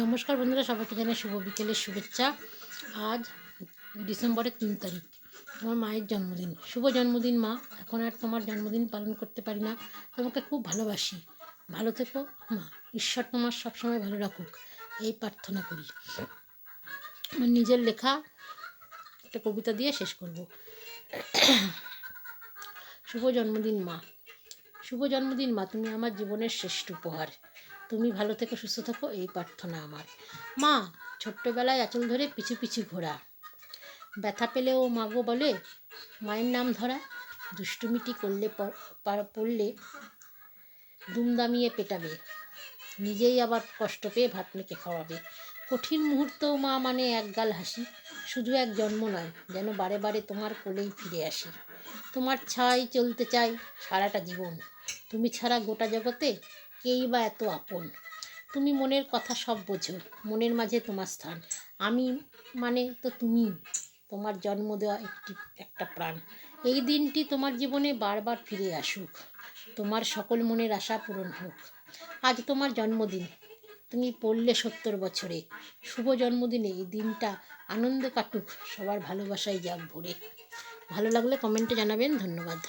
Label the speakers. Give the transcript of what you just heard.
Speaker 1: নমস্কার বন্ধুরা, সবাইকে জানাই শুভ বিকেলের শুভেচ্ছা। আজ ডিসেম্বরের তিন তারিখ, আমার মায়ের জন্মদিন। শুভ জন্মদিন মা, এখন আর তোমার জন্মদিন পালন করতে পারি না। তোমাকে খুব ভালোবাসি। ভালো থেকো মা, ঈশ্বর তোমার সবসময় ভালো রাখুক, এই প্রার্থনা করি। আমার নিজের লেখা, একটা কবিতা দিয়ে শেষ করব। শুভ জন্মদিন মা। শুভ জন্মদিন মা, তুমি আমার জীবনের শ্রেষ্ঠ উপহার। তুমি ভালো থেকো, সুস্থ থাকো, এই প্রার্থনা আমার। মা, ছোট্টবেলায় আঁচল ধরে পিছু পিছু ঘোরা। ব্যথা পেলেও মাগো বলে, মায়ের নাম ধরা। দুষ্টুমিটি করলে পড়লে দুমদামিয়ে পেটাবে। নিজেই আবার কষ্ট পেয়ে ভাত মেখে খাওয়াবে। কঠিন মুহূর্তেও মা মানে একগাল হাসি। শুধু এক জন্ম নয়, যেন বারে বারে তোমার কোলেই ফিরে আসি। তোমার ছাই চলতে চাই সারাটা জীবন। তুমি ছাড়া গোটা জগতে কেই বা এত আপন। তুমি মনের কথা সব বোঝো, মনের মাঝে তোমার স্থান। আমি মানে তো তুমি তোমার জন্ম দেওয়া একটি, একটা প্রাণ। এই দিনটি তোমার জীবনে বারবার ফিরে আসুক, তোমার সকল মনের আশা পূরণ হোক। আজ তোমার জন্মদিন, তুমি পড়লে সত্তর বছরে। শুভ জন্মদিনে এই দিনটা আনন্দে কাটুক, সবার ভালোবাসায় যাক ভরে। ভালো লাগলে কমেন্টে জানাবেন, ধন্যবাদ।